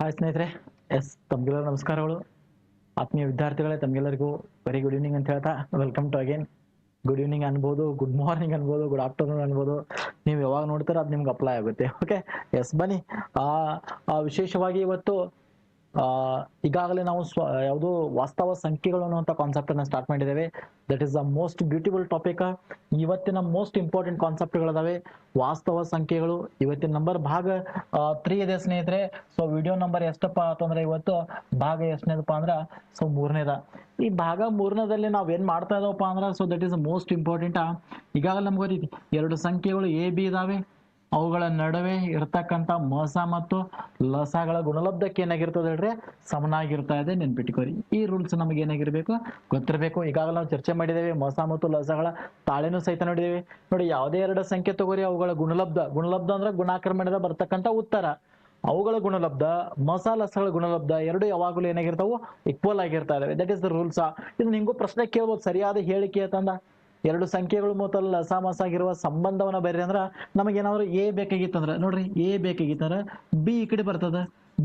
Hi ಸ್ನೇಹಿತರೆ, S ತಮಗೆಲ್ಲ ನಮಸ್ಕಾರಗಳು ಆತ್ಮೀಯ ವಿದ್ಯಾರ್ಥಿಗಳೇ, ತಮಗೆಲ್ಲರಿಗೂ ವೆರಿ ಗುಡ್ ಈವ್ನಿಂಗ್ ಅಂತ ಹೇಳ್ತಾ welcome to again good evening ಅನ್ಬೋದು ಗುಡ್ ಮಾರ್ನಿಂಗ್ ಅನ್ಬೋದು ಗುಡ್ ಆಫ್ಟರ್ನೂನ್ ಅನ್ಬೋದು. ನೀವು ಯಾವಾಗ ನೋಡ್ತಾರೋ ಅದು ನಿಮ್ಗೆ ಅಪ್ಲೈ ಆಗುತ್ತೆ ಓಕೆ ಎಸ್ ಬನ್ನಿ. ಆ ವಿಶೇಷವಾಗಿ ಇವತ್ತು ಈಗಾಗಲೇ ನಾವು ಸ್ವ, ಯಾವುದು ವಾಸ್ತವ ಸಂಖ್ಯೆಗಳು ಅನ್ನುವಂಥ ಕಾನ್ಸೆಪ್ಟ್ ಅನ್ನ ಸ್ಟಾರ್ಟ್ ಮಾಡಿದ್ದೇವೆ. That is the most beautiful topic ಇವತ್ತಿನ ಮೋಸ್ಟ್ ಇಂಪಾರ್ಟೆಂಟ್ ಕಾನ್ಸೆಪ್ಟ್ಗಳಿದಾವೆ ವಾಸ್ತವ ಸಂಖ್ಯೆಗಳು. ಇವತ್ತಿನ ನಂಬರ್ ಭಾಗ ತ್ರೀ ಇದೆ ಸ್ನೇಹಿತರೆ. ಸೊ ವಿಡಿಯೋ ನಂಬರ್ ಎಷ್ಟಪ್ಪ ಅಂತಂದ್ರೆ ಇವತ್ತು ಭಾಗ ಎಷ್ಟನೇದಪ್ಪ ಅಂದ್ರ ಸೊ ಮೂರನೇದ. ಈ ಭಾಗ ಮೂರನೇದಲ್ಲಿ ನಾವ್ ಏನ್ ಮಾಡ್ತಾ ಇದಾವಪ್ಪ ಅಂದ್ರ so that is most important ಈಗಾಗಲೇ ನಮ್ಗೆ ಎರಡು ಸಂಖ್ಯೆಗಳು ಎ ಬಿ ಇದಾವೆ. ಅವುಗಳ ನಡುವೆ ಇರ್ತಕ್ಕಂಥ ಮೋಸ ಮತ್ತು ಲಸಗಳ ಗುಣಲಬ್ಧಕ್ಕೆ ಏನಾಗಿರ್ತದೆ ಹೇಳ್ರಿ? ಸಮನಾಗಿರ್ತಾ ಇದೆ. ನೆನ್ಪಿಟ್ಕೋರಿ ಈ ರೂಲ್ಸ್ ನಮಗೆ ಏನಾಗಿರ್ಬೇಕು? ಗೊತ್ತಿರಬೇಕು. ಈಗಾಗಲೇ ನಾವು ಚರ್ಚೆ ಮಾಡಿದ್ದೇವೆ. ಮೋಸ ಮತ್ತು ಲಸಗಳ ತಾಳೆನೂ ಸಹಿತ ನೋಡಿದ್ದೇವೆ. ನೋಡಿ, ಯಾವುದೇ ಎರಡು ಸಂಖ್ಯೆ ತಗೋರಿ, ಅವುಗಳ ಗುಣಲಬ್ಧ. ಗುಣಲಬ್ಧ ಅಂದ್ರೆ ಗುಣಾಕ್ರಮಣದ ಬರ್ತಕ್ಕಂಥ ಉತ್ತರ. ಅವುಗಳ ಗುಣಲಬ್ಧ, ಮೋಸ, ಲಸಗಳ ಗುಣಲಬ್ಧ ಎರಡು ಯಾವಾಗಲೂ ಏನಾಗಿರ್ತಾವು ಇಕ್ವಲ್ ಆಗಿರ್ತಾ ಇದಾವೆ. ದಟ್ ಇಸ್ ದ ರೂಲ್ಸ್ ಇದು ನಿಂಗೂ ಪ್ರಶ್ನೆ ಕೇಳ್ಬೋದು. ಸರಿಯಾದ ಹೇಳಿಕೆ ಅಂತಂದ ಎರಡು ಸಂಖ್ಯೆಗಳು ಮೊತ್ತಲ್ಲ ಅಸಾಮಾಸ ಮಸ ಆಗಿರುವ ಸಂಬಂಧವನ್ನ ಬೇರೆ ಅಂದ್ರ ನಮಗೇನಾದ್ರು ಎ ಬೇಕಾಗಿತ್ತಂದ್ರ ನೋಡ್ರಿ ಎ ಬೇಕಾಗಿತ್ತಂದ್ರ ಬಿ ಈ ಕಡೆ ಬರ್ತದ.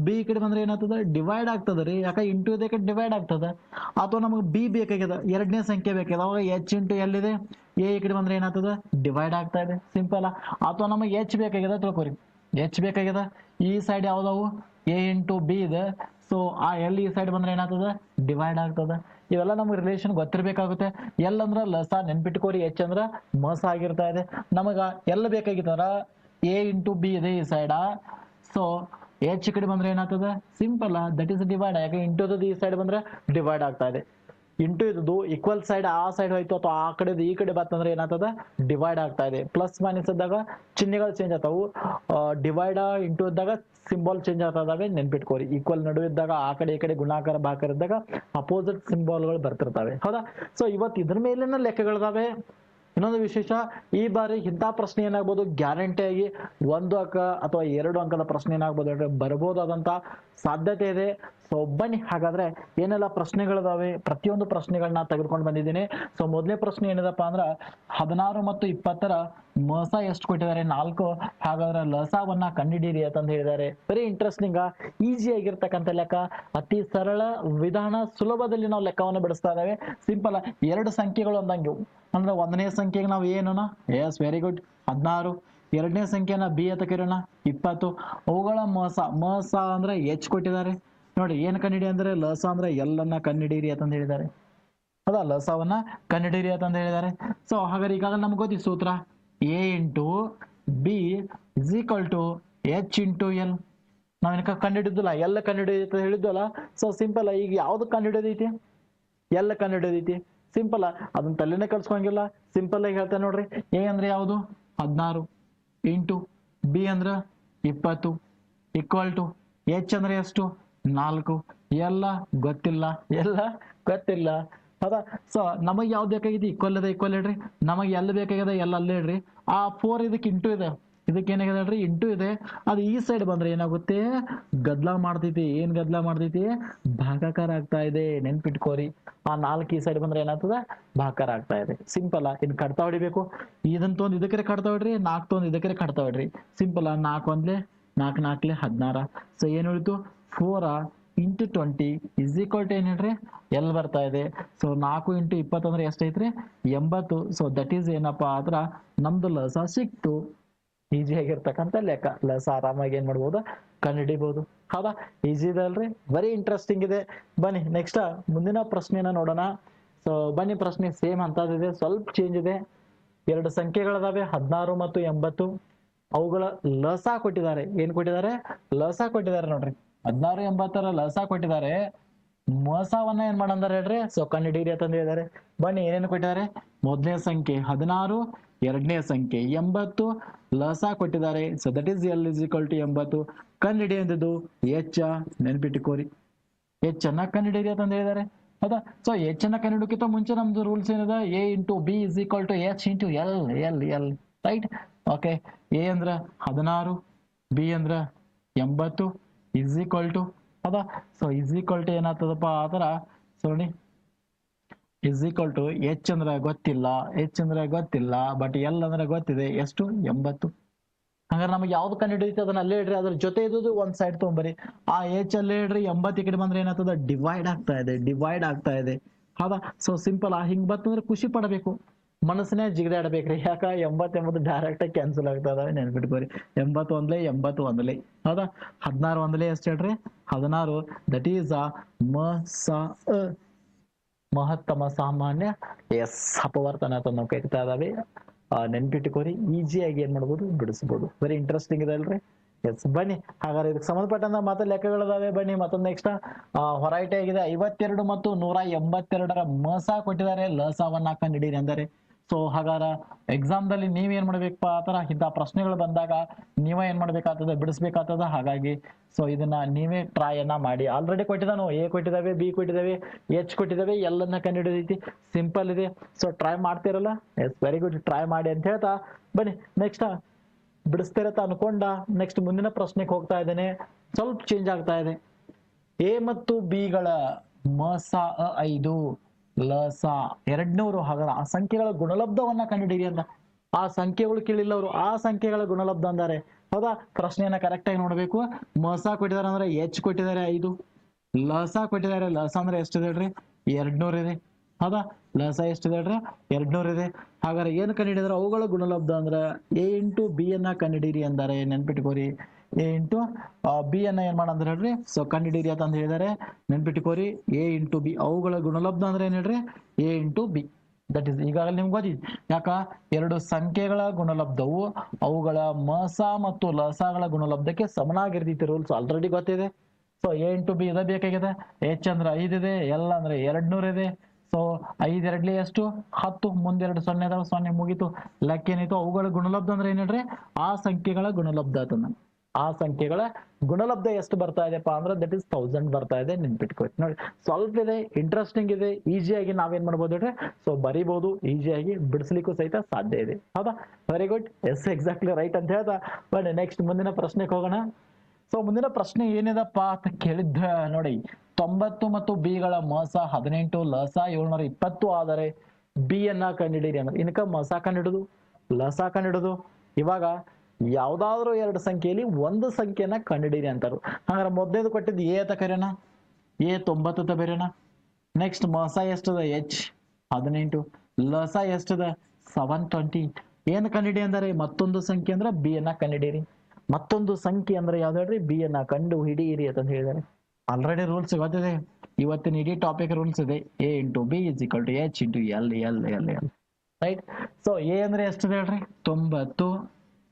ಬಿ ಈ ಕಡೆ ಬಂದ್ರೆ ಏನಾಗ್ತದ? ಡಿವೈಡ್ ಆಗ್ತದ ರೀ. ಯಾಕೆ ಇಂಟು ಇದಕ್ಕೆ ಡಿವೈಡ್ ಆಗ್ತದ? ಅಥವಾ ನಮಗೆ ಬಿ ಬೇಕಾಗ್ಯದ ಎರಡನೇ ಸಂಖ್ಯೆ ಬೇಕಾಗ್ಯದ ಅವಾಗ ಎಚ್ ಇಂಟು ಎಲ್ಲಿದೆ ಎ ಈ ಕಡೆ ಬಂದ್ರೆ ಏನಾಗ್ತದ? ಡಿವೈಡ್ ಆಗ್ತಾ ಇದೆ. ಸಿಂಪಲ್ ಅಥವಾ ನಮಗೆ ಎಚ್ ಬೇಕಾಗ್ಯದ ತಿಳ್ಕೊರಿ. ಎಚ್ ಬೇಕಾಗ್ಯದ ಈ ಸೈಡ್ ಯಾವ್ದಾವು ಎ ಇಂಟು ಬಿ ಇದೆ. ಸೊ ಆ ಎಲ್ ಈ ಸೈಡ್ ಬಂದ್ರೆ ಏನಾಗ್ತದ? ಡಿವೈಡ್ ಆಗ್ತದ. ಇವೆಲ್ಲ ನಮ್ಗೆ ರಿಲೇಷನ್ ಗೊತ್ತಿರಬೇಕಾಗುತ್ತೆ. ಎಲ್ ಅಂದ್ರ ಲಸ ನೆನ್ಪಿಟ್ಕೋರಿ ಎಚ್ ಅಂದ್ರ ಮಸ ಆಗಿರ್ತಾ ಇದೆ. ನಮಗ ಎಲ್ ಬೇಕಾಗಿತ್ತಂದ್ರ ಎ ಇಂಟು ಬಿ ಇದೆ ಈ ಸೈಡ ಸೊ ಎಚ್ ಕಡೆ ಬಂದ್ರೆ ಏನಾಗ್ತದೆ? ಸಿಂಪಲ್ ದಟ್ ಇಸ್ ಡಿವೈಡ್ ಯಾಕೆ ಇಂಟು ಈ ಸೈಡ್ ಬಂದ್ರೆ ಡಿವೈಡ್ ಆಗ್ತಾ ಇದೆ. ಇಂಟು ಇದ್ದು ಈಕ್ವಲ್ ಸೈಡ್ ಆ ಸೈಡ್ ಹೋಯ್ತು ಅಥವಾ ಆ ಕಡೆ ಈ ಕಡೆ ಬಂತಂದ್ರೆ ಏನಾಗ್ತದೆ? ಡಿವೈಡ್ ಆಗ್ತಾ ಇದೆ. ಪ್ಲಸ್ ಮೈನಸ್ ಇದ್ದಾಗ ಚಿಹ್ನೆಗಳು ಚೇಂಜ್ ಆಗ್ತಾವು. ಡಿವೈಡ್ ಇಂಟು ಇದ್ದಾಗ ಸಿಂಬಲ್ ಚೇಂಜ್ ಆಗ್ತದಾವೆ ನೆನ್ಪಿಟ್ಕೋರಿ ಈಕ್ವಲ್ ನಡುವೆ ಇದ್ದಾಗ, ಆ ಕಡೆ ಈ ಕಡೆ ಗುಣಾಕಾರ, ಭಾಕಾರ ಇದ್ದಾಗ ಅಪೋಸಿಟ್ ಸಿಂಬಾಲ್ಗಳು ಬರ್ತಿರ್ತಾವೆ. ಹೌದಾ? ಸೊ ಇವತ್ತು ಇದ್ರ ಮೇಲಿನ ಲೆಕ್ಕಗಳಿದಾವೆ. ಇನ್ನೊಂದು ವಿಶೇಷ, ಈ ಬಾರಿ ಇಂಥ ಪ್ರಶ್ನೆ ಏನಾಗ್ಬೋದು? ಗ್ಯಾರಂಟಿಯಾಗಿ ಒಂದು ಅಂಕ ಅಥವಾ ಎರಡು ಅಂಕದ ಪ್ರಶ್ನೆ ಏನಾಗ್ಬೋದು? ಅಂದ್ರೆ ಬರಬಹುದಾದಂಥ ಸಾಧ್ಯತೆ ಇದೆ. ಸೊ ಬನ್ನಿ. ಹಾಗಾದ್ರೆ ಏನೆಲ್ಲ ಪ್ರಶ್ನೆಗಳಿದಾವೆ? ಪ್ರತಿಯೊಂದು ಪ್ರಶ್ನೆಗಳನ್ನ ತೆಗೆದುಕೊಂಡು ಬಂದಿದ್ದೀನಿ. ಸೊ ಮೊದಲನೇ ಪ್ರಶ್ನೆ ಏನಿದಪ್ಪ ಅಂದ್ರೆ, ಹದಿನಾರು ಮತ್ತು ಇಪ್ಪತ್ತರ ಮಸ ಎಷ್ಟು ಕೊಟ್ಟಿದ್ದಾರೆ? ನಾಲ್ಕು. ಹಾಗಾದ್ರೆ ಲಸವನ್ನ ಕಂಡುಹಿಡಿಯಿರಿ ಅಂತಂದು ಹೇಳಿದ್ದಾರೆ. ವೆರಿ ಇಂಟ್ರೆಸ್ಟಿಂಗ್ ಈಸಿ ಆಗಿರ್ತಕ್ಕಂಥ ಲೆಕ್ಕ. ಅತಿ ಸರಳ ವಿಧಾನ ಸುಲಭದಲ್ಲಿ ನಾವು ಲೆಕ್ಕವನ್ನು ಬಿಡಿಸ್ತಾ ಇದ್ದಾವೆ. ಸಿಂಪಲ್ ಎರಡು ಸಂಖ್ಯೆಗಳು ಅಂದಂಗೆ. ಅಂದ್ರೆ ಒಂದನೇ ಸಂಖ್ಯೆಗೆ ನಾವು ಏನನ? ಎಸ್ ವೆರಿ ಗುಡ್ ಹದಿನಾರು. ಎರಡನೇ ಸಂಖ್ಯೆನ ಬಿ ಅಂತ ಕರೆಯೋಣ ಇಪ್ಪತ್ತು. ಅವುಗಳ ಮೋಸ. ಮೋಸ ಅಂದ್ರೆ ಎಚ್ ಕೊಟ್ಟಿದ್ದಾರೆ. ನೋಡಿ, ಏನ್ ಕಂಡಿಡಿ ಅಂದ್ರೆ ಲಸ ಅಂದ್ರೆ ಎಲ್ಲನ್ನ ಕಂಡಿಡೀರಿ ಅಂತಂದು ಹೇಳಿದ್ದಾರೆ. ಅದ ಲಸವನ್ನ ಕಂಡಿಡೀರಿ ಅಂತಂದು ಹೇಳಿದ್ದಾರೆ. ಸೊ ಹಾಗಾದ್ರೆ ಈಗಾಗಲೇ ನಮ್ಗೆ ಗೊತ್ತಿ ಸೂತ್ರ. A into B is equal to H into L ನಾವೇನಕ ಕಂಡಿಡಿದ್ದಿಲ್ಲ ಎಲ್ಲ ಕಂಡುಹಿಡಿಯುತ್ತೆ ಹೇಳಿದ್ವಲ್ಲ? ಸೊ ಸಿಂಪಲ್ ಈಗ ಯಾವ್ದು ಕಂಡಿಡಿದೈತಿ ಎಲ್ಲ ಕಂಡುಹಿಡಿದೈತಿ. ಸಿಂಪಲ್ ಅದನ್ನ ತಲೆನೇ ಕಳ್ಸ್ಕೊಂಗಿಲ್ಲ ಸಿಂಪಲ್ ಆಗಿ ಹೇಳ್ತೇನೆ ನೋಡ್ರಿ. ಎ ಅಂದ್ರೆ ಯಾವುದು? ಹದಿನಾರು. ಇಂಟು ಬಿ ಅಂದ್ರ ಇಪ್ಪತ್ತು. ಈಕ್ವಲ್ ಟು ಎಚ್ ಅಂದ್ರೆ ಎಷ್ಟು? ನಾಲ್ಕು. ಎಲ್ಲ ಗೊತ್ತಿಲ್ಲ. ಎಲ್ಲ ಗೊತ್ತಿಲ್ಲ. ಹೌದಾ ಸೊ ನಮಗೆ ಯಾವ್ದು ಬೇಕಾಗಿದೆ? ಈಕ್ವಲ್ ಇದೆ ಈಕ್ವಲ್ ಹೇಳ್ರಿ. ನಮಗೆ ಎಲ್ಲಿ ಬೇಕಾಗಿದೆ? ಎಲ್ಲ ಅಲ್ಲೇ ಹೇಳ್ರಿ. ಆ ಫೋರ್ ಇದಕ್ಕೆ ಇಂಟು ಇದೆ. ಇದಕ್ಕೆ ಏನಾಗಿದೆ ಹೇಳ್ರಿ? ಇಂಟು ಇದೆ. ಅದು ಈ ಸೈಡ್ ಬಂದ್ರೆ ಏನಾಗುತ್ತೆ? ಗದ್ಲ ಮಾಡ್ತೈತಿ. ಏನ್ ಗದ್ಲ ಮಾಡ್ತೈತಿ? ಭಾಗಾಕಾರ ಆಗ್ತಾ ಇದೆ. ನೆನ್ಪಿಟ್ಕೋರಿ. ಆ ನಾಲ್ಕು ಈ ಸೈಡ್ ಬಂದ್ರೆ ಏನಾಗ್ತದ? ಭಾಕಾರ ಆಗ್ತಾ ಇದೆ. ಸಿಂಪಲ್ ಇನ್ ಕಡ್ತಾ ಹೊಡಿಬೇಕು. ಇದನ್ ತೊಂದ್ ಇದಕ್ಕೆ ಕಡ್ತಾ ಹೊಡ್ರಿ. ನಾಲ್ಕು ತೊಂದ್ ಇದಕ್ಕೆ ಕಡ್ತಾ ಹೊಡ್ರಿ. ಸಿಂಪಲ್ ನಾಲ್ಕು ಒಂದ್ಲೆ ನಾಲ್ಕು ನಾಲ್ಕಲೆ ಹದಿನಾರ. ಸೊ ಏನ್ ಉಳಿತು? Four into twenty is equal to ಏನ್ ಎಲ್ ಬರ್ತಾ ಇದೆ. ಸೊ ನಾಲ್ಕು ಇಂಟು ಇಪ್ಪತ್ತಂದ್ರೆ ಎಷ್ಟೈತ್ರಿ? ಎಂಬತ್ತು. ಸೊ ದಟ್ ಈಸ್ ಏನಪ್ಪಾ ಆದ್ರ, ನಮ್ದು ಲಸ ಸಿಕ್ತು. ಈಜಿ ಆಗಿರ್ತಕ್ಕಂಥ ಲೆಕ್ಕ. ಲಸ ಆರಾಮಾಗಿ ಏನ್ ಮಾಡ್ಬೋದು? ಕಂಡುಹಿಡಿಬಹುದು ಹೌದಾ? ಈಜಿ ಇದೆ ಅಲ್ರಿ? ವೆರಿ ಇಂಟ್ರೆಸ್ಟಿಂಗ್ ಇದೆ. ಬನ್ನಿ ನೆಕ್ಸ್ಟ್ ಮುಂದಿನ ಪ್ರಶ್ನೆನ ನೋಡೋಣ. ಸೊ ಬನ್ನಿ ಪ್ರಶ್ನೆ ಸೇಮ್ ಅಂತದಿದೆ ಸ್ವಲ್ಪ ಚೇಂಜ್ ಇದೆ. ಎರಡು ಸಂಖ್ಯೆಗಳದಾವೆ. ಹದಿನಾರು ಮತ್ತು ಎಂಬತ್ತು. ಅವುಗಳ ಲಸ ಕೊಟ್ಟಿದ್ದಾರೆ. ಏನ್ ಕೊಟ್ಟಿದ್ದಾರೆ? ಲಸ ಕೊಟ್ಟಿದ್ದಾರೆ ನೋಡ್ರಿ. ಹದಿನಾರು ಎಂಬತ್ತರ ಲಸಾ ಕೊಟ್ಟಿದ್ದಾರೆ. ಮೋಸವನ್ನ ಏನ್ ಮಾಡಂದಾರೆ ಹೇಳ್ರಿ? ಸೊ ಡಿಗ್ರಿ ಅಂತಂದು ಹೇಳಿದ್ದಾರೆ ಬನ್ನಿ, ಏನೇನು ಕೊಟ್ಟಿದ್ದಾರೆ? ಮೊದಲನೇ ಸಂಖ್ಯೆ ಹದಿನಾರು, ಎರಡನೇ ಸಂಖ್ಯೆ ಎಂಬತ್ತು, ಲಸ ಕೊಟ್ಟಿದ್ದಾರೆ. So that is L is equal to ಎಂಬತ್ತು. ಅಂದಿದ್ದು ಎಚ್ ನೆನ್ಪಿಟ್ಟುಕೋರಿ ಎಚ್ ಅನ್ನ ಕಂಡುಹಿಡಿಯಿರಿ ಅಂತ ಹೇಳಿದ್ದಾರೆ ಹೌದಾ? ಸೊ ಎಚ್ ಅನ್ನ ಕಂಡುಹಿಡೋಕ್ಕಿಂತ ಮುಂಚೆ ನಮ್ದು ರೂಲ್ಸ್ ಏನಿದೆ? A into B is equal to H into L L L right okay A ಅಂದ್ರ ಹದಿನಾರು ಬಿ ಅಂದ್ರ ಎಂಬತ್ತು ಇಸ್ ಈಕ್ವಲ್ ಟು ಅದ ಸೊ ಇಸ್ ಈಕ್ವಲ್ ಟು ಏನಾಗ್ತದಪ್ಪ ಆ ಥರ so is equal to H ಅಂದ್ರೆ ಗೊತ್ತಿಲ್ಲ ಎಚ್ ಅಂದ್ರೆ ಗೊತ್ತಿಲ್ಲ ಬಟ್ ಎಲ್ ಅಂದ್ರೆ ಗೊತ್ತಿದೆ. ಎಷ್ಟು? ಎಂಬತ್ತು. ಹಂಗಾರೆ ನಮಗೆ ಯಾವ್ದು ಕಂಡು ಹಿಡಿಯುತ್ತೆ ಅದನ್ನ ಅಲ್ಲೇ ಇಡ್ರಿ ಅದ್ರ ಜೊತೆ ಇದ್ದು ಒಂದ್ ಸೈಡ್ ತೊಗೊಂಬರಿ ಆ ಏಚ್ ಅಲ್ಲೇ ಇಡ್ರಿ ಎಂಬತ್ತು ಈ ಕಡೆ ಬಂದ್ರೆ ಏನಾಗ್ತದ? ಡಿವೈಡ್ ಆಗ್ತಾ ಇದೆ ಡಿವೈಡ್ ಆಗ್ತಾ ಇದೆ. ಹೌದಾ? ಸೊ ಸಿಂಪಲ್ ಆ ಹಿಂಗ್ ಬರ್ತಂದ್ರೆ ಖುಷಿ ಪಡಬೇಕು. ಮನಸ್ಸನ್ನೇ ಜಿಗಿದಾಡ್ಬೇಕ್ರಿ. ಯಾಕ? ಎಂಬತ್ತೆಂಬತ್ತು ಡೈರೆಕ್ಟ್ ಕ್ಯಾನ್ಸಲ್ ಆಗ್ತಾ ನೆನ್ಪಿಟ್ಕೋರಿ. ಎಂಬತ್ತು ಒಂದ್ಲೆ ಎಂಬತ್ತು ಒಂದ್ಲೆ. ಹೌದಾ? ಹದಿನಾರು ಒಂದ್ಲೆ ಎಷ್ಟು ಹೇಳ್ರಿ? ಹದಿನಾರು. ದಟ್ ಈಸ್ ಅ ಮ ಸ. ಮಹತ್ತಮ ಸಾಮಾನ್ಯ ಎಸ್ ಅಪವರ್ತನ ಅಂತ ನಾವು ಕರಿತಾ ಇದಾವೆ. ಆ, ನೆನ್ಪಿಟ್ಟುಕೋರಿ ಈಸಿಯಾಗಿ ಏನ್ ಮಾಡ್ಬೋದು? ಬಿಡಿಸ್ಬೋದು. ವೆರಿ ಇಂಟ್ರೆಸ್ಟಿಂಗ್ ಇದೆ ಅಲ್ರಿ? ಎಸ್ ಬನ್ನಿ. ಹಾಗಾದ್ರೆ ಇದಕ್ಕೆ ಸಂಬಂಧಪಟ್ಟಂತ ಮತ್ತೆ ಲೆಕ್ಕಗಳಿದಾವೆ. ಬನ್ನಿ ಮತ್ತೊಂದು ನೆಕ್ಸ್ಟ್ ಹೊರೈಟಿ ಆಗಿದೆ. ಐವತ್ತೆರಡು ಮತ್ತು ನೂರ ಎಂಬತ್ತೆರಡರ ಮಸ ಕೊಟ್ಟಿದ್ದಾರೆ. ಲಸವನ್ನ ಕಂಡಿಡೀರಿ ಅಂದರೆ. ಸೊ ಹಾಗಾದ್ರೆ ಎಕ್ಸಾಮ್ ದಲ್ಲಿ ನೀವ್ ಏನ್ ಮಾಡ್ಬೇಕಪ್ಪ? ಆ ತರ ಇಂಥ ಪ್ರಶ್ನೆಗಳು ಬಂದಾಗ ನೀವೇ ಏನ್ ಮಾಡ್ಬೇಕಾಗ್ತದೆ? ಬಿಡಿಸ್ಬೇಕಾಗ್ತದ? ಹಾಗಾಗಿ ಸೊ ಇದನ್ನ ನೀವೇ ಟ್ರೈ ಅನ್ನ ಮಾಡಿ. ಆಲ್ರೆಡಿ ಕೊಟ್ಟಿದ್ದಾನು? ಎ ಕೊಟ್ಟಿದ್ದಾವೆ ಬಿ ಕೊಟ್ಟಿದ್ದಾವೆ ಎಚ್ ಕೊಟ್ಟಿದ್ದಾವೆ, ಎಲ್ಲನ್ನ ಕಂಡುಹಿಡಿದೈತಿ. ಸಿಂಪಲ್ ಇದೆ. ಸೊ ಟ್ರೈ ಮಾಡ್ತಿರಲ್ಲ? ಎಸ್ ವೆರಿ ಗುಡ್ ಟ್ರೈ ಮಾಡಿ ಅಂತ ಹೇಳ್ತಾ ಬನ್ನಿ. ನೆಕ್ಸ್ಟ್ ಬಿಡಿಸ್ತಿರತ್ತ ಅನ್ಕೊಂಡ. ನೆಕ್ಸ್ಟ್ ಮುಂದಿನ ಪ್ರಶ್ನೆಗೆ ಹೋಗ್ತಾ ಇದ್ದೇನೆ. ಸ್ವಲ್ಪ ಚೇಂಜ್ ಆಗ್ತಾ ಇದೆ. ಎ ಮತ್ತು ಬಿಗಳ ಮಸ ಐದು. ಲಸ, ಎರಡ್ನೂರು ಹಾಗಾದ್ರೆ ಆ ಸಂಖ್ಯೆಗಳ ಗುಣಲಬ್ಧವನ್ನ ಕಂಡುಹಿಡಿಯಿರಿ ಅಂತ. ಆ ಸಂಖ್ಯೆಗಳು ಕೇಳಿಲ್ಲ ಅವರು ಆ ಸಂಖ್ಯೆಗಳ ಗುಣಲಬ್ಧ ಅಂದಾರೆ. ಹೌದಾ? ಪ್ರಶ್ನೆಯನ್ನ ಕರೆಕ್ಟ್ ಆಗಿ ನೋಡ್ಬೇಕು. ಮಸ ಕೊಟ್ಟಿದ್ದಾರೆ ಅಂದ್ರೆ ಎಚ್ ಕೊಟ್ಟಿದ್ದಾರೆ ಐದು. ಲಸ ಕೊಟ್ಟಿದ್ದಾರೆ, ಲಸ ಅಂದ್ರೆ ಎಷ್ಟಿದೆ ಹೇಳ್ರಿ? ಎರಡ್ನೂರ್ ಇದೆ. ಹೌದಾ? ಲಸ ಎಷ್ಟಿದೆ ಹೇಳ್ರಿ? ಎರಡ್ನೂರ್ ಇದೆ. ಹಾಗಾದ್ರೆ ಏನ್ ಕಂಡುಹಿಡಿದ್ರೆ? ಅವುಗಳ ಗುಣಲಬ್ಧ ಅಂದ್ರೆ ಎ ಇಂಟು ಬಿ ಅನ್ನ ಕಂಡುಹಿಡಿಯಿರಿ ಅಂದಾರೆ. ನೆನ್ಪಿಟ್ಕೋರಿ. ಎ ಇಂಟು ಬಿ ಅನ್ನ ಏನ್ ಮಾಡಂದ್ರೆ ಹೇಳ್ರಿ? ಸೊ ಕಂಡುಹಿಡೀರಿ ಅಂತ ಹೇಳಿದಾರೆ. ನೆನ್ಪಿಟ್ಕೋರಿ ಎ ಇಂಟು ಬಿ. ಅವುಗಳ ಗುಣಲಬ್ಧ ಅಂದ್ರೆ ಏನ್ ಹೇಳ್ರಿ? A into B. That is ಈಗಾಗಲೇ ನಿಮ್ಗೆ ಗೊತ್ತಿದೆ. ಯಾಕ? ಎರಡು ಸಂಖ್ಯೆಗಳ ಗುಣಲಬ್ಧವು ಅವುಗಳ ಮಸ ಮತ್ತು ಲಸಗಳ ಗುಣಲಬ್ಧಕ್ಕೆ ಸಮನಾಗಿರ್ತೈತಿ ರೂಲ್ಸ್ ಆಲ್ರೆಡಿ ಗೊತ್ತಿದೆ. ಸೊ ಎ ಇಂಟು ಬಿ ಇದ ಬೇಕಾಗಿದೆ ಎಚ್ ಅಂದ್ರೆ ಐದಿದೆ ಎಲ್ ಅಂದ್ರೆ ಎರಡ್ ನೂರ ಇದೆ ಸೊ ಐದೆರಡ್ಲಿ ಎಷ್ಟು? ಹತ್ತು. ಮುಂದೆರಡು ಸೊನ್ನೆ ಸೊನ್ನೆ ಮುಗೀತು. ಲೆಕ್ಕ ಏನಿತ್ತು? ಅವುಗಳ ಗುಣಲಬ್ಧ ಅಂದ್ರೆ ಏನ್ ಹೇಳ್ರಿ? ಆ ಸಂಖ್ಯೆಗಳ ಗುಣಲಬ್ಧ ಅದನ್ನ ಆ ಸಂಖ್ಯೆಗಳ ಗುಣಲಬ್ಧ ಎಷ್ಟು ಬರ್ತಾ ಇದೆಪ್ಪ ಅಂದ್ರೆ ದಟ್ ಇಸ್ ತೌಸಂಡ್ ಬರ್ತಾ ಇದೆ ನೆನ್ಪಿಟ್ಕೊ. ನೋಡಿ, ಸ್ವಲ್ಪ ಇದೆ ಇಂಟ್ರೆಸ್ಟಿಂಗ್ ಇದೆ ಈಸಿಯಾಗಿ ನಾವೇನ್ ಮಾಡ್ಬೋದು ಹೇಳ್ರಿ ಸೊ ಬರಿಬಹುದು ಈಸಿಯಾಗಿ ಬಿಡಿಸ್ಲಿಕ್ಕೂ ಸಹಿತ ಸಾಧ್ಯ ಇದೆ. ಹೌದಾ? Very good yes exactly right ಅಂತ ಹೇಳ್ತಾ ಬಟ್ ನೆಕ್ಸ್ಟ್ ಮುಂದಿನ ಪ್ರಶ್ನೆಗೆ ಹೋಗೋಣ. ಸೊ ಮುಂದಿನ ಪ್ರಶ್ನೆ ಏನಿದಪ್ಪ ಅಂತ ಕೇಳಿದ್ರ ನೋಡಿ, ತೊಂಬತ್ತು ಮತ್ತು ಬಿಗಳ ಮಸ ಹದಿನೆಂಟು, ಲಸ ಏಳ್ನೂರ ಇಪ್ಪತ್ತು ಆದರೆ ಬಿ ಅನ್ನ ಕಂಡಿಡೀರಿ ಅಂದ್ರೆ ಇನ್ಕ ಮಸ ಕಂಡಿಡುದು ಲಸ ಕಂಡಿಡುದು ಇವಾಗ ಯಾವ್ದಾದ್ರು ಎರಡು ಸಂಖ್ಯೆಯಲ್ಲಿ ಒಂದು ಸಂಖ್ಯೆನ ಕಂಡಿಡೀರಿ ಅಂತಾರು. ಹಂಗಾರೆ ಮೊದಲೇದು ಕೊಟ್ಟಿದ್ದು ಎ ಅಂತ ಕರೆಯೋಣ. ಎ ತೊಂಬತ್ತು ಅಂತ ಬರೆಯೋಣ. ನೆಕ್ಸ್ಟ್ ಮಸ ಎಷ್ಟದ? ಎಚ್ ಹದಿನೆಂಟು. ಲಸ ಎಷ್ಟದ? ಸೆವೆನ್ ಟ್ವೆಂಟಿ ಏನು ಕಂಡಿಡಿ ಅಂದರೆ ಮತ್ತೊಂದು ಸಂಖ್ಯೆ ಅಂದ್ರೆ ಬಿ ಅನ್ನ ಕಂಡಿಡೀರಿ ಮತ್ತೊಂದು ಸಂಖ್ಯೆ ಅಂದ್ರೆ ಯಾವ್ದು ಹೇಳ್ರಿ? ಬಿ ಅನ್ನ ಕಂಡು ಹಿಡಿಯಿರಿ ಅಂತ ಹೇಳಿದ್ದಾರೆ. ಆಲ್ರೆಡಿ ರೂಲ್ಸ್ ಗೊತ್ತಿದೆ. ಇವತ್ತಿನ ಇಡೀ ಟಾಪಿಕ್ ರೂಲ್ಸ್ ಇದೆ. A into B is equal to H into L L L L right so A ಅಂದ್ರೆ ಎಷ್ಟಿದೆ ಹೇಳ್ರಿ? ತೊಂಬತ್ತು.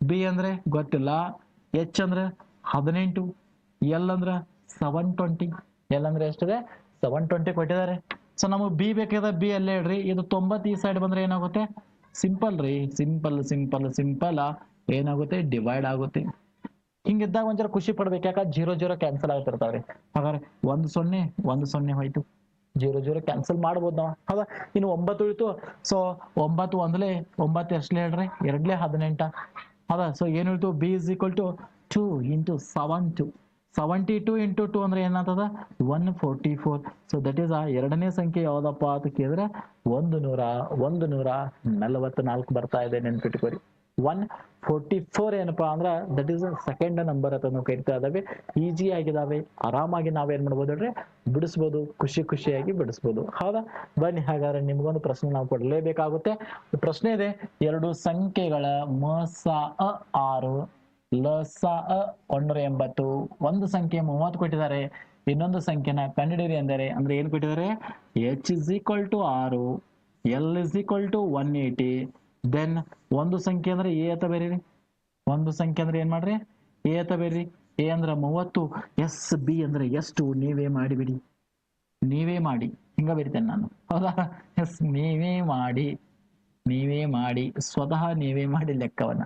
ಬಿ ಅಂದ್ರೆ ಗೊತ್ತಿಲ್ಲ. ಎಚ್ ಅಂದ್ರೆ ಹದಿನೆಂಟು ಎಲ್ ಅಂದ್ರೆ ಸೆವೆನ್ ಟ್ವೆಂಟಿ ಎಲ್ ಅಂದ್ರೆ ಎಷ್ಟಿದೆ? ಸೆವೆನ್ ಟ್ವೆಂಟಿ ಕೊಟ್ಟಿದ್ದಾರೆ. ಸೊ ನಮಗೆ ಬಿ ಬೇಕಾದ ಬಿ ಅಲ್ಲೇ ಹೇಳ್ರಿ ಇದು ತೊಂಬತ್ತು ಈ ಸೈಡ್ ಬಂದ್ರೆ ಏನಾಗುತ್ತೆ? ಸಿಂಪಲ್ ರೀ. ಸಿಂಪಲ್ ಸಿಂಪಲ್ ಸಿಂಪಲ್ ಏನಾಗುತ್ತೆ? ಡಿವೈಡ್ ಆಗುತ್ತೆ. ಹಿಂಗಿದ್ದಾಗ ಒಂಚೂರು ಖುಷಿ ಪಡ್ಬೇಕು. ಯಾಕೆ? ಜೀರೋ ಜೀರೋ ಕ್ಯಾನ್ಸಲ್ ಆಗ್ತಿರ್ತಾವ್ರಿ. ಹಾಗಾದ್ರೆ ಒಂದು ಸೊನ್ನೆ ಒಂದು ಸೊನ್ನೆ ಹೋಯ್ತು. ಜೀರೋ ಜೀರೋ ಕ್ಯಾನ್ಸಲ್ ಮಾಡ್ಬೋದು ನಾವು. ಹೌದಾ? ಇನ್ನು ಒಂಬತ್ತು ಉಳಿತು ಸೊ ಒಂಬತ್ತು ಒಂದ್ಲೆ, ಒಂಬತ್ತು ಎಷ್ಟಲೇ ಹೇಳ್ರಿ ಎರಡ್ಲೇ ಹದಿನೆಂಟ. ಹೌದಾ ಸೊ ಏನ್ ಹೇಳ್ತು? B is equal to two into seven two seventy two into two ಅಂದ್ರೆ ಏನಾಗ್ತದ? One forty four so that is ಆ ಎರಡನೇ ಸಂಖ್ಯೆ ಯಾವ್ದಪ್ಪ ಅಂತ ಕೇಳಿದ್ರೆ, ಒಂದು ನೂರ ಒಂದು ನೂರ ನಲವತ್ನಾಲ್ಕು ಬರ್ತಾ ಇದೆ ನೆನ್ಪಿಟ್ಕೋರಿ ಒನ್ ಫೋರ್ಟಿ ಫೋರ್ ಏನಪ್ಪಾ ಅಂದ್ರೆ ದಟ್ ಈಸ್ ಸೆಕೆಂಡ್ ನಂಬರ್ ಅಂತ ನಾವು ಕರಿತಾ ಇದಾವೆ ಈಜಿ ಆಗಿದಾವೆ, ಆರಾಮಾಗಿ ನಾವೇನ್ ಮಾಡ್ಬೋದು ಹೇಳ್ರಿ? ಬಿಡಿಸ್ಬೋದು, ಖುಷಿ ಖುಷಿಯಾಗಿ ಬಿಡಿಸ್ಬೋದು. ಹೌದಾ? ಬನ್ನಿ ಹಾಗಾದ್ರೆ ನಿಮ್ಗೊಂದು ಪ್ರಶ್ನೆ ನಾವು ಕೊಡಲೇಬೇಕಾಗುತ್ತೆ. ಪ್ರಶ್ನೆ ಇದೆ, ಎರಡು ಸಂಖ್ಯೆಗಳ ಮ, ಸ, ಅ, ಆರು, ಲ, ಸ, ಅ, ಒಂದೂರ ಎಂಬತ್ತು. ಒಂದು ಸಂಖ್ಯೆ ಮೂವತ್ತು ಕೊಟ್ಟಿದ್ದಾರೆ. ಇನ್ನೊಂದು ಸಂಖ್ಯೆನ ಕಂಡುಹಿಡಿಯಿರಿ ಅಂದರೆ, ಅಂದ್ರೆ ಏನ್ ಕೊಟ್ಟಿದ್ದಾರೆ? ಎಚ್ ಇಸ್ ಈಕ್ವಲ್ ಟು ಆರು L is equal to one eighty then ಒಂದು ಸಂಖ್ಯೆ ಅಂದ್ರೆ ಎ ಅಂತ ಬೇರೆ ಒಂದು ಸಂಖ್ಯೆ ಅಂದ್ರೆ ಏನ್ ಮಾಡ್ರಿ? ಎ ಅಂತ ಬೇರೆ ಎ ಅಂದ್ರೆ ಮೂವತ್ತು ಎಸ್ ಬಿ ಅಂದ್ರೆ ಎಷ್ಟು? ನೀವೇ ಮಾಡಿಬಿಡಿ. ನೀವೇ ಮಾಡಿ. ಹಿಂಗ ಬರಿತೇನೆ ನಾನು. ಹೌದಾ? ಎಸ್ ನೀವೇ ಮಾಡಿ. ನೀವೇ ಮಾಡಿ. ಸ್ವತಃ ನೀವೇ ಮಾಡಿ ಲೆಕ್ಕವನ್ನ.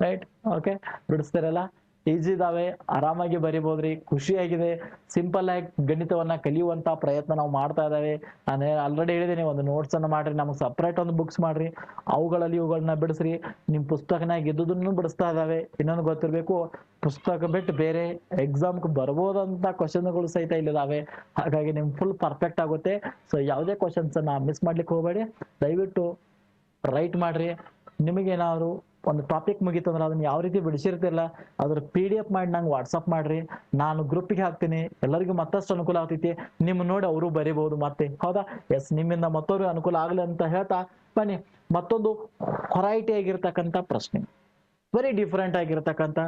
ರೈಟ್ ಓಕೆ ಬಿಡಿಸ್ತಾರಲ್ಲ? ಈಜಿ ಇದಾವೆ ಆರಾಮಾಗಿ ಬರಿಬೋದ್ರಿ. ಖುಷಿಯಾಗಿದೆ. ಸಿಂಪಲ್ ಆಗಿ ಗಣಿತವನ್ನ ಕಲಿಯುವಂತ ಪ್ರಯತ್ನ ನಾವು ಮಾಡ್ತಾ ಇದ್ದಾವೆ ನಾನು ಆಲ್ರೆಡಿ ಹೇಳಿದ್ದೀನಿ ಒಂದು ನೋಟ್ಸ್ ಅನ್ನ ಮಾಡ್ರಿ, ನಮಗೆ ಸಪ್ರೇಟ್ ಒಂದು ಬುಕ್ಸ್ ಮಾಡ್ರಿ. ಅವುಗಳಲ್ಲಿ ಇವುಗಳನ್ನ ಬಿಡಿಸ್ರಿ. ನಿಮ್ ಪುಸ್ತಕನಾಗ ಇದ್ದುದನ್ನು ಬಿಡಿಸ್ತಾ ಇದಾವೆ. ಇನ್ನೊಂದು ಗೊತ್ತಿರ್ಬೇಕು, ಪುಸ್ತಕ ಬಿಟ್ಟು ಬೇರೆ ಎಕ್ಸಾಮ್ ಬರ್ಬೋದಂತ ಕ್ವಶನ್ಗಳು ಸಹಿತ ಇಲ್ಲಿದಾವೆ ಹಾಗಾಗಿ ನಿಮ್ ಫುಲ್ ಪರ್ಫೆಕ್ಟ್ ಆಗುತ್ತೆ. ಸೊ ಯಾವುದೇ ಕ್ವಶನ್ಸ್ ಅನ್ನ ಮಿಸ್ ಮಾಡ್ಲಿಕ್ಕೆ ಹೋಗಬೇಡಿ. ದಯವಿಟ್ಟು ರೈಟ್ ಮಾಡ್ರಿ. ನಿಮಗೇನಾದ್ರು ಒಂದು ಟಾಪಿಕ್ ಮುಗೀತಂದ್ರೆ ಅದನ್ನ ಯಾವ ರೀತಿ ಬಿಡಿಸಿರ್ತಿರಲ್ಲ, ಅದ್ರ ಪಿ ಡಿ ಎಫ್ ಮಾಡಿ ನಂಗೆ ವಾಟ್ಸಪ್ ಮಾಡ್ರಿ. ನಾನು ಗ್ರೂಪಿಗೆ ಹಾಕ್ತೀನಿ. ಎಲ್ಲರಿಗೂ ಮತ್ತಷ್ಟು ಅನುಕೂಲ ಆಗ್ತೈತಿ. ನಿಮ್ಮ ನೋಡಿ ಅವರು ಬರಿಬಹುದು ಮತ್ತೆ. ಹೌದಾ? ಎಸ್ ನಿಮ್ಮಿಂದ ಮತ್ತೊಬ್ರು ಅನುಕೂಲ ಆಗಲಿ ಅಂತ ಹೇಳ್ತಾ ಬನ್ನಿ. ಮತ್ತೊಂದು ಹೊರೈಟಿ ಆಗಿರ್ತಕ್ಕಂಥ ಪ್ರಶ್ನೆ. ವೆರಿ ಡಿಫ್ರೆಂಟ್ ಆಗಿರ್ತಕ್ಕಂಥ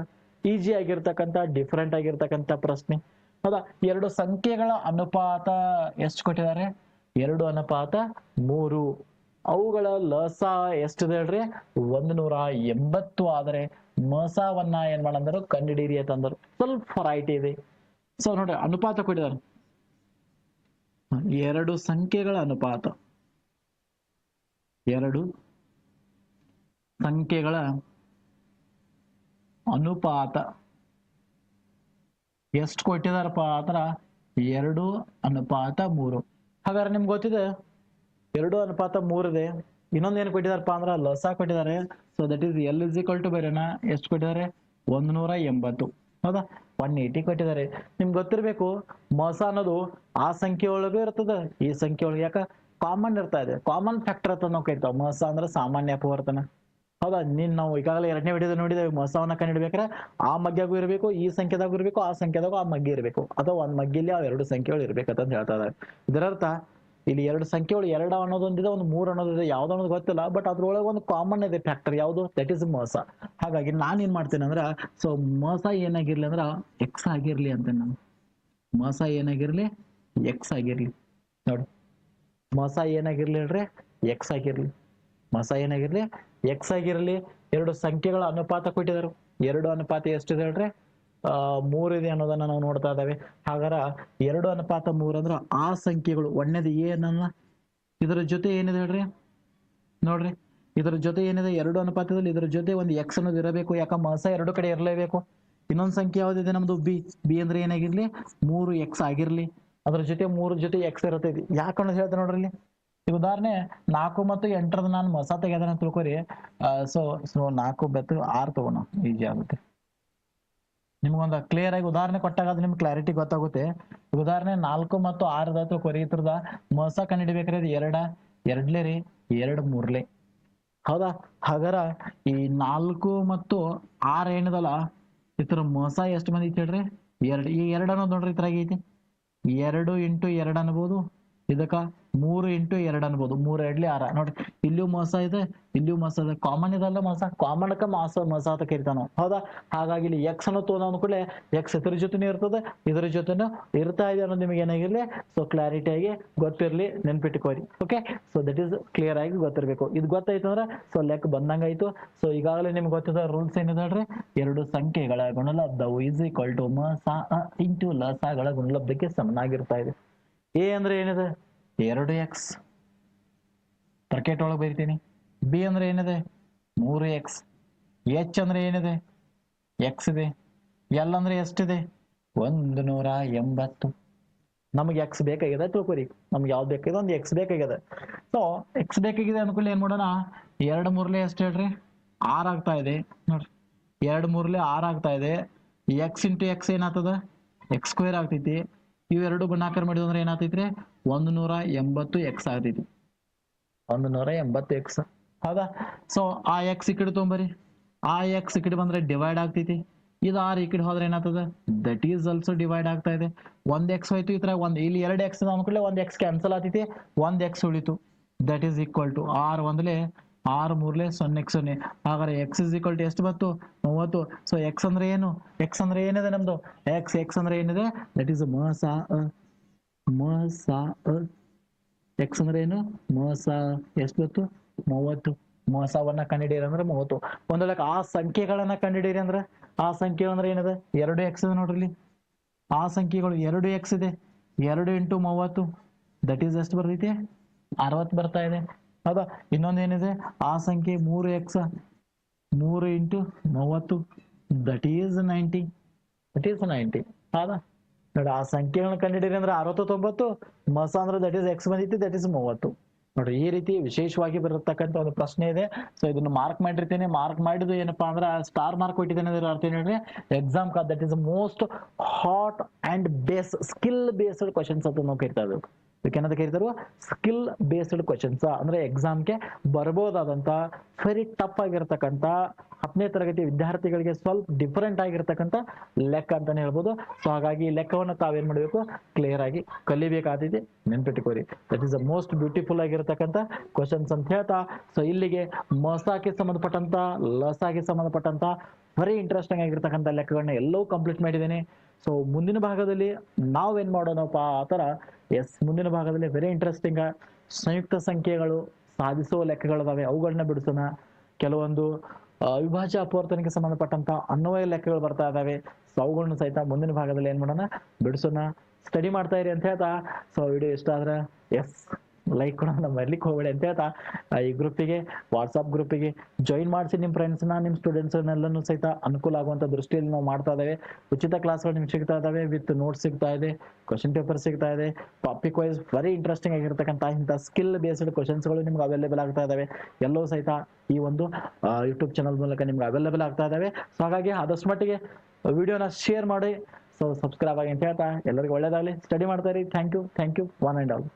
ಈಜಿ ಆಗಿರ್ತಕ್ಕಂಥ ಡಿಫ್ರೆಂಟ್ ಆಗಿರ್ತಕ್ಕಂಥ ಪ್ರಶ್ನೆ. ಹೌದಾ? ಎರಡು ಸಂಖ್ಯೆಗಳ ಅನುಪಾತ ಎಷ್ಟು ಕೊಟ್ಟಿದ್ದಾರೆ? ಎರಡು ಅನುಪಾತ ಮೂರು. ಅವುಗಳ ಲಸ ಎಷ್ಟಿದೆ ಹೇಳ್ರಿ? ಒಂದ್ ನೂರ ಎಂಬತ್ತು ಆದರೆ ಮಸವನ್ನ ಏನ್ ಮಾಡಂದ್ರು? ಕಂಡಿಡೀರಿ ಅಂತಂದ್ರು ಸ್ವಲ್ಪ ವೆರೈಟಿ ಇದೆ. ಸೊ ನೋಡ್ರಿ, ಅನುಪಾತ ಕೊಟ್ಟಿದ್ದಾರೆ. ಎರಡು ಸಂಖ್ಯೆಗಳ ಅನುಪಾತ. ಎರಡು ಸಂಖ್ಯೆಗಳ ಅನುಪಾತ. ಎಷ್ಟು ಕೊಟ್ಟಿದಾರಪ್ಪ ಅಂದ್ರ ಎರಡು ಅನುಪಾತ ಮೂರು. ಹಾಗಾದ್ರೆ ನಿಮ್ಗೆ ಗೊತ್ತಿದೆ ಎರಡು ಅನುಪಾತ ಮೂರಿದೆ ಇನ್ನೊಂದು ಏನು ಕೊಟ್ಟಿದಾರಪ್ಪ ಅಂದ್ರೆ ಲಸ ಕೊಟ್ಟಿದ್ದಾರೆ so that is L is equal to ಬೇರೆನಾ? ಎಷ್ಟು ಕೊಟ್ಟಿದ್ದಾರೆ ಎಂಬತ್ತು. ಹೌದಾ? ಒನ್ ಏಯ್ಟಿ ಕೊಟ್ಟಿದ್ದಾರೆ ನಿಮ್ಗೆ ಗೊತ್ತಿರಬೇಕು, ಮೋಸ ಅನ್ನೋದು ಆ ಸಂಖ್ಯೆ ಒಳಗೂ ಇರ್ತದೆ, ಈ ಸಂಖ್ಯೆ ಒಳಗೆ ಯಾಕ? ಕಾಮನ್ ಇರ್ತಾ ಇದೆ. ಕಾಮನ್ ಫ್ಯಾಕ್ಟರ್ ಅಂತ ನಾವು ಕರಿತಾವ. ಮೋಸ ಅಂದ್ರೆ ಸಾಮಾನ್ಯ ಅಪವರ್ತನ. ಹೌದಾ? ನೀನ್ ನಾವು ಈಗಾಗಲೇ ಎರಡನೇ ವಿಡಿಯೋದ ನೋಡಿದ್ದೇವೆ. ಮೋಸವನ್ನ ಕಂಡಿಡ್ಬೇಕಾದ್ರೆ ಆ ಮಗ್ಗಾಗೂ ಇರಬೇಕು, ಈ ಸಂಖ್ಯೆದಾಗೂ ಇರಬೇಕು, ಆ ಸಂಖ್ಯೆದಾಗೂ ಆ ಮಗ್ಗಿ ಇರಬೇಕು. ಅಥವಾ ಒಂದ್ ಮಗ್ಗಿಲಿ ಆ ಎರಡು ಸಂಖ್ಯೆಗಳು ಇರ್ಬೇಕಂತ ಹೇಳ್ತಾ ಇದ್ದಾರೆ ಇದರರ್ಥ ಇಲ್ಲಿ ಎರಡು ಸಂಖ್ಯೆಗಳು ಎರಡು ಅನ್ನೋದೊಂದಿದೆ, ಒಂದು ಮೂರು ಅನ್ನೋದಿದೆ ಯಾವ್ದು ಅನ್ನೋದು ಗೊತ್ತಿಲ್ಲ ಬಟ್ ಅದ್ರೊಳಗೆ ಒಂದು ಕಾಮನ್ ಇದೆ ಫ್ಯಾಕ್ಟರ್ ಯಾವುದು? ದಟ್ ಇಸ್ ಮೋಸ. ಹಾಗಾಗಿ ನಾನು ಏನ್ ಮಾಡ್ತೇನೆ ಅಂದ್ರೆ ಸೊ ಮೋಸ ಏನಾಗಿರ್ಲಿ ಅಂದ್ರ ಎಕ್ಸ್ ಆಗಿರ್ಲಿ ಅಂತ ನಾನು. ಮೋಸ ಏನಾಗಿರ್ಲಿ? ಎಕ್ಸ್ ಆಗಿರ್ಲಿ. ನೋಡಿ. ಮೋಸ ಏನಾಗಿರ್ಲಿ ಹೇಳ್ರಿ? ಎಕ್ಸ್ ಆಗಿರ್ಲಿ. ಮೋಸ ಏನಾಗಿರ್ಲಿ? ಎಕ್ಸ್ ಆಗಿರ್ಲಿ. ಎರಡು ಸಂಖ್ಯೆಗಳ ಅನುಪಾತ ಕೊಟ್ಟಿದ್ದಾರೆ. ಎರಡು ಅನುಪಾತ ಎಷ್ಟಿದೆ ಹೇಳ್ರಿ? ಆ ಮೂರು ಇದೆ ಅನ್ನೋದನ್ನ ನಾವು ನೋಡ್ತಾ ಇದ್ದೇವೆ. ಹಾಗಾರ ಎರಡು ಅನುಪಾತ ಮೂರು ಅಂದ್ರೆ ಆ ಸಂಖ್ಯೆಗಳು ಒಂದೇದು ಏನನ್ನ ಇದರ ಜೊತೆ ಏನಿದೆ ಹೇಳ್ರಿ? ನೋಡ್ರಿ, ಇದರ ಜೊತೆ ಏನಿದೆ? ಎರಡು ಅನುಪಾತದಲ್ಲಿ ಇದರ ಜೊತೆ ಒಂದು ಎಕ್ಸ್ ಅನ್ನೋದು ಇರಬೇಕು. ಯಾಕಂದ್ರೆ ಮಸ ಎರಡು ಕಡೆ ಇರಲೇಬೇಕು. ಇನ್ನೊಂದು ಸಂಖ್ಯೆ ಯಾವ್ದಿದೆ ನಮ್ದು? ಬಿ ಬಿ ಅಂದ್ರೆ ಏನಾಗಿರ್ಲಿ? ಮೂರು ಎಕ್ಸ್ ಆಗಿರ್ಲಿ. ಅದ್ರ ಜೊತೆ ಮೂರು ಜೊತೆ ಎಕ್ಸ್ ಇರುತ್ತೆ. ಯಾಕೆ ಅನ್ನೋದು ಹೇಳ್ತಾರೆ ನೋಡ್ರಿ ಇಲ್ಲಿ? ಈಗ ಉದಾಹರಣೆ, ನಾಲ್ಕು ಮತ್ತು ಎಂಟರದ ನಾನು ಮಸ ತೆಗೆದ ತಿಳ್ಕೊರಿ. ಸೊ ಸೊ ನಾಲ್ಕು, ಬೆತ್ತು, ಆರು ತಗೋಣ. ಈಜಿ ಆಗುತ್ತೆ. ನಿಮ್ಗೊಂದು ಕ್ಲಿಯರ್ ಆಗಿ ಉದಾಹರಣೆ ಕೊಟ್ಟಾಗ ಅದು ನಿಮ್ಗೆ ಕ್ಲಾರಿಟಿ ಗೊತ್ತಾಗುತ್ತೆ. ಉದಾಹರಣೆ ನಾಲ್ಕು ಮತ್ತು ಆರದ ತಿಳ್ಕೊರಿ ಮೋಸ ಮಸ ಕಂಡಿಡಬೇಕ್ರೆ ಅದು ಎರಡ, ಎರಡ್ಲೇ ರೀ, ಎರಡು ಮೂರ್ಲೆ. ಹೌದಾ? ಹಾಗಾರ ಈ ನಾಲ್ಕು ಮತ್ತು ಆರು ಏನದಲ್ಲ ಇತರ ಮೋಸ ಎಷ್ಟು ಮಂದಿ ಐತಿ ಹೇಳ್ರಿ? ಎರಡು, ಈ ಎರಡು ಅನ್ನೋದು ನೋಡ್ರಿ ಇತರ ಐತಿ. ಎರಡು ಇಂಟು ಎರಡು ಅನ್ಬೋದು. ಇದಕ್ಕ ಮೂರು ಇಂಟು ಎರಡು ಅನ್ಬೋದು. ಮೂರು ಎರಡ್ಲಿ ಆರ. ನೋಡಿ ಇಲ್ಲಿಯೂ ಮೋಸ ಇದೆ, ಇಲ್ಲಿಯೂ ಮೋಸ ಇದೆ. ಕಾಮನ್ ಇದಲ್ಲ ಮೋಸ? ಕಾಮನ್ಕ ಮಾಸ, ಮೋಸ ಅಂತ ಕರಿತಾನ. ಹೌದಾ? ಹಾಗಾಗಿ ಇಲ್ಲಿ ಎಕ್ಸ್ ಅನ್ನು ತೋದ ಅಂದ್ಕೂಡ್ಲೆ ಎಕ್ಸ್ ಇದ್ರ ಜೊತೆನೂ ಇರ್ತದೆ, ಇದ್ರ ಜೊತೆನೂ ಇರ್ತಾ ಇದೆ ಅನ್ನೋದು ನಿಮಗೆ ಏನಾಗಿರ್ಲಿ? ಸೊ ಕ್ಲಾರಿಟಿ ಆಗಿ ಗೊತ್ತಿರ್ಲಿ, ನೆನ್ಪಿಟ್ಕೋರಿ. Okay so that is clear ಆಗಿ ಗೊತ್ತಿರ್ಬೇಕು. ಇದು ಗೊತ್ತಾಯ್ತು ಅಂದ್ರೆ ಸೊ ಲೆಕ್ಕ ಬಂದಂಗಾಯ್ತು. ಸೊ ಈಗಾಗಲೇ ನಿಮ್ಗೆ ಗೊತ್ತಿದ ರೂಲ್ಸ್ ಏನಿದೆ ಎರಡು ಸಂಖ್ಯೆಗಳ ಗುಣಲಬ್ಧವು ಈಸ್ ಈಕ್ವಲ್ ಟು ಮ ಇಂಟು ಲಸಗಳ ಸಗಳ ಗುಣಲಬ್ಧಕ್ಕೆ ಸಮನಾಗಿರ್ತಾ ಇದೆ. ಏ ಅಂದ್ರೆ ಏನಿದೆ? ಎರಡು ಎಕ್ಸ್ ಬ್ರಕೆಟ್ ಒಳಗೆ ಬರಿತೀನಿ. ಬಿ ಅಂದ್ರೆ ಏನಿದೆ? ಮೂರು ಎಕ್ಸ್ ಎಚ್ ಅಂದ್ರೆ ಏನಿದೆ? ಎಕ್ಸ್ ಇದೆ. ಎಲ್ ಅಂದ್ರೆ ಎಷ್ಟಿದೆ? ಒಂದು ನೂರ ಎಂಬತ್ತು. ನಮಗೆ ಎಕ್ಸ್ ಬೇಕಾಗಿದೆ? ತಿಳ್ಕೊರಿ. ನಮ್ಗೆ ಯಾವ್ದು ಬೇಕಾಗಿದೆ? ಒಂದು ಎಕ್ಸ್ ಬೇಕಾಗಿದೆ. ಸೊ ಎಕ್ಸ್ ಬೇಕಾಗಿದೆ ಅನ್ಕೊಳ್ಳಿ, ಏನು ಮಾಡೋಣ? ಎರಡು ಮೂರ್ಲೆ ಎಷ್ಟು ಹೇಳ್ರಿ? ಆರ್ ಆಗ್ತಾ ಇದೆ. ನೋಡ್ರಿ. ಎರಡು ಮೂರ್ಲೆ ಆರ್ ಆಗ್ತಾ ಇದೆ. ಎಕ್ಸ್ ಇಂಟು ಎಕ್ಸ್ ಏನಾಗ್ತದ? ಎಕ್ಸ್ ಸ್ಕ್ವೇರ್ ಆಗ್ತೈತಿ. ಇವೆರಡು ಗುಣಾಕಾರ ಮಾಡಿದ್ರೆ ಏನಾಗ್ತೈತಿ ಏನಾಗ್ತೈತ್ರಿ? ಒಂದು ನೂರ ಎಂಬತ್ತು ಎಕ್ಸ್ ಆಗ್ತೈತಿ ಒಂದು ನೂರ ಎಂಬತ್ತು ಎಕ್ಸ್ ಹೌದಾ? ಸೊ ಆ ಎಕ್ಸ್ ಈ ಕಡೆ ತೊಗೊಂಬರಿ ಆ ಎಕ್ಸ್ ಈ ಕಡೆ ಬಂದ್ರೆ ಡಿವೈಡ್ ಆಗ್ತೈತಿ. ಇದು ಆರ್ ಈ ಕಡೆ ಹೋದ್ರೆ ಏನಾಗ್ತದ? ದಟ್ ಈಸ್ ಆಲ್ಸೋ ಡಿವೈಡ್ ಆಗ್ತಾ ಇದೆ. ಒಂದ್ ಎಕ್ಸ್ ಹೋಯ್ತು ಇತರ ಒಂದ್ ಇಲ್ಲಿ ಎರಡು ಎಕ್ಸ್ ಅನ್ಕೊಳ್ಳೆ ಒಂದ್ ಎಕ್ಸ್ ಕ್ಯಾನ್ಸಲ್ ಆಗ್ತೈತಿ ಒಂದ್ ಎಕ್ಸ್ ಉಳಿತು. ದಟ್ ಈಸ್ ಈಕ್ವಲ್ ಟು ಆರ್ ಒಂದ್ಲೆ ಆರು ಮೂರ್ಲೆ ಸೊನ್ನೆ ಸೊನ್ನೆ. ಹಾಗಾದ್ರೆ ಎಕ್ಸ್ ಇಸ್ ಈಕ್ವಲ್ ಟು ಎಷ್ಟು ಬಂತು? ಮೂವತ್ತು. ಸೊ ಎಕ್ಸ್ ಅಂದ್ರೆ ಏನು? ಎಕ್ಸ್ ಅಂದ್ರೆ ಏನಿದೆ ನಮ್ದು? ಎಕ್ಸ್ ಎಕ್ಸ್ ಅಂದ್ರೆ ಏನಿದೆ? ದಟ್ ಈಸ್ ಮ ಸ ಮ ಸ ಎಕ್ಸ್ ಅಂದ್ರೆ ಏನು? ಮೋಸ ಎಷ್ಟು ಗೊತ್ತು? ಮೂವತ್ತು. ಮೋಸವನ್ನ ಕಂಡಿಡೀರಿ ಅಂದ್ರೆ ಮೂವತ್ತು. ಒಂದು ಲೆಕ್ಕ ಆ ಸಂಖ್ಯೆಗಳನ್ನ ಕಂಡಿಡಿರಿ ಅಂದ್ರೆ? ಆ ಸಂಖ್ಯೆ ಅಂದ್ರೆ ಏನಿದೆ? ಎರಡು ಎಕ್ಸ್ ಇದೆ ನೋಡ್ರಿ ಆ ಸಂಖ್ಯೆಗಳು ಎರಡು ಎಕ್ಸ್ ಇದೆ. ಎರಡು ಇಂಟು ಮೂವತ್ತು. ದಟ್ ಈಸ್ ಎಷ್ಟು ಬರ್ತೈತಿ? ಅರವತ್ತು ಬರ್ತಾ ಇದೆ. ಹೌದಾ? ಇನ್ನೊಂದು ಏನಿದೆ? ಆ ಸಂಖ್ಯೆ ಮೂರು ಎಕ್ಸ್ ಮೂರು ಇಂಟು ಮೂವತ್ತು. That is ninety that is ninety ಹೌದಾ? ನೋಡಿ, ಆ ಸಂಖ್ಯೆಗಳನ್ನ ಕಂಡುಹಿಡಿಯಿರಿ ಅಂದ್ರೆ ಅರವತ್ತೊಂಬತ್ತು, ಮಸ ಅಂದ್ರೆ ದಟ್ ಇಸ್ ಎಕ್ಸ್ ಬಂದಿತ್ತು ದಟ್ ಇಸ್ ಮೂವತ್ತು. ನೋಡಿ, ಈ ರೀತಿ ವಿಶೇಷವಾಗಿ ಬರತಕ್ಕಂತ ಒಂದು ಪ್ರಶ್ನೆ ಇದೆ. ಸೊ ಇದನ್ನ ಮಾರ್ಕ್ ಮಾಡಿರ್ತೀನಿ. ಮಾರ್ಕ್ ಮಾಡಿದ್ದು ಏನಪ್ಪಾ ಅಂದ್ರೆ ಸ್ಟಾರ್ ಮಾರ್ಕ್ ಕೊಟ್ಟಿದ್ದೇನೆ ಅಂದ್ರೆ ಅರ್ಥ ಏನು exam exam that is most hot and base skill based questions ಅಂತ ನಾವು ಕರಿತಾ ಏನಂತ ಕರೀತಾರೋ ಸ್ಕಿಲ್ ಬೇಸ್ಡ್ ಕ್ವಶನ್ಸ್ ಅಂದ್ರೆ ಎಕ್ಸಾಮ್ಗೆ ಬರ್ಬೋದಾದಂತ ವೆರಿ ಟಫ್ ಆಗಿರ್ತಕ್ಕಂಥ ಹತ್ತನೇ ತರಗತಿ ವಿದ್ಯಾರ್ಥಿಗಳಿಗೆ ಸ್ವಲ್ಪ ಡಿಫರೆಂಟ್ ಆಗಿರ್ತಕ್ಕಂಥ ಲೆಕ್ಕ ಅಂತಾನೆ ಹೇಳ್ಬೋದು. ಸೊ ಹಾಗಾಗಿ ಲೆಕ್ಕವನ್ನು ತಾವೇನ್ ಮಾಡಬೇಕು? ಕ್ಲಿಯರ್ ಆಗಿ ಕಲಿಬೇಕಾದಿದೆ ನೆನ್ಪಿಟ್ಕೋರಿ that is the most beautiful ಆಗಿರ್ತಕ್ಕಂಥ ಕ್ವಶನ್ಸ್ ಅಂತ ಹೇಳ್ತಾ ಸೊ ಇಲ್ಲಿಗೆ ಮಸಾಗೆ ಸಂಬಂಧಪಟ್ಟಂತ ಲಸಾಗೆ ಸಂಬಂಧಪಟ್ಟಂತ ವೆರಿ ಇಂಟ್ರೆಸ್ಟಿಂಗ್ ಆಗಿರ್ತಕ್ಕಂಥ ಲೆಕ್ಕಗಳನ್ನ ಎಲ್ಲವೂ ಕಂಪ್ಲೀಟ್ ಮಾಡಿದ್ದೇನೆ. ಸೊ ಮುಂದಿನ ಭಾಗದಲ್ಲಿ ನಾವೇನ್ ಮಾಡೋಣಪ್ಪ ಆ ಥರ ಎಸ್ ಮುಂದಿನ ಭಾಗದಲ್ಲಿ ವೆರಿ ಇಂಟ್ರೆಸ್ಟಿಂಗ್ ಸಂಯುಕ್ತ ಸಂಖ್ಯೆಗಳು ಸಾಧಿಸುವ ಲೆಕ್ಕಗಳಿದಾವೆ ಅವುಗಳನ್ನ ಬಿಡಿಸೋಣ. ಕೆಲವೊಂದು ಅವಿಭಾಜ್ಯ ಅಪವರ್ತನಕ್ಕೆ ಸಂಬಂಧಪಟ್ಟಂತ ಅನ್ವಯ ಲೆಕ್ಕಗಳು ಬರ್ತಾ ಇದಾವೆ. ಸೊ ಅವುಗಳನ್ನ ಸಹಿತ ಮುಂದಿನ ಭಾಗದಲ್ಲಿ ಏನ್ ಮಾಡೋಣ? ಬಿಡಿಸೋಣ. ಸ್ಟಡಿ ಮಾಡ್ತಾ ಇರಿ ಅಂತ ಹೇಳ್ತಾ. ಸೊ ವಿಡಿಯೋ ಇಷ್ಟ ಆದ್ರೆ ಎಸ್ ಲೈಕ್ ನಮ್ಮ ಮರ್ಲಿಕ್ಕೆ ಹೋಗಬೇಡಿ ಅಂತ ಹೇಳ್ತಾ ಈ ಗ್ರೂಪಿಗೆ ವಾಟ್ಸಪ್ ಗ್ರೂಪಿಗೆ ಜಾಯಿನ್ ಮಾಡಿಸಿ ನಿಮ್ಮ ಫ್ರೆಂಡ್ಸ್ನ ನಿಮ್ಮ ಸ್ಟೂಡೆಂಟ್ಸ್ನೆಲ್ಲನೂ ಸಹಿತ ಅನುಕೂಲ ಆಗುವಂಥ ದೃಷ್ಟಿಯಲ್ಲಿ ನಾವು ಮಾಡ್ತಾ ಇದ್ದೇವೆ. ಉಚಿತ ಕ್ಲಾಸ್ಗಳು ನಿಮ್ಗೆ ಸಿಗ್ತಾ ಇದ್ದಾವೆ ವಿತ್ ನೋಟ್ಸ್ ಸಿಗ್ತಾ ಇದೆ ಕ್ವಶನ್ ಪೇಪರ್ ಸಿಗ್ತಾ ಇದೆ. ಟಾಪಿಕ್ ವೈಸ್ ವೆರಿ ಇಂಟ್ರೆಸ್ಟಿಂಗ್ ಆಗಿರ್ತಕ್ಕಂಥ ಇಂಥ ಸ್ಕಿಲ್ ಬೇಸ್ಡ್ ಕ್ವಶನ್ಸ್ಗಳು ನಿಮ್ಗೆ ಅವೈಲೇಬಲ್ ಆಗ್ತಾ ಇದ್ದಾವೆ. ಎಲ್ಲೋ ಸಹಿತ ಈ ಒಂದು ಯೂಟ್ಯೂಬ್ ಚಾನಲ್ ಮೂಲಕ ನಿಮ್ಗೆ ಅವೈಲೇಬಲ್ ಆಗ್ತಾ ಇದ್ದಾವೆ. ಸೊ ಹಾಗಾಗಿ ಆದಷ್ಟು ಮಟ್ಟಿಗೆ ವಿಡಿಯೋನ ಶೇರ್ ಮಾಡಿ. ಸೊ ಸಬ್ಸ್ಕ್ರೈಬ್ ಆಗಿ ಅಂತ ಹೇಳ್ತಾ, ಎಲ್ಲರಿಗೂ ಒಳ್ಳೇದಾಗಲಿ. ಸ್ಟಡಿ ಮಾಡ್ತಾ ಇರಿ. Thank you thank you one and all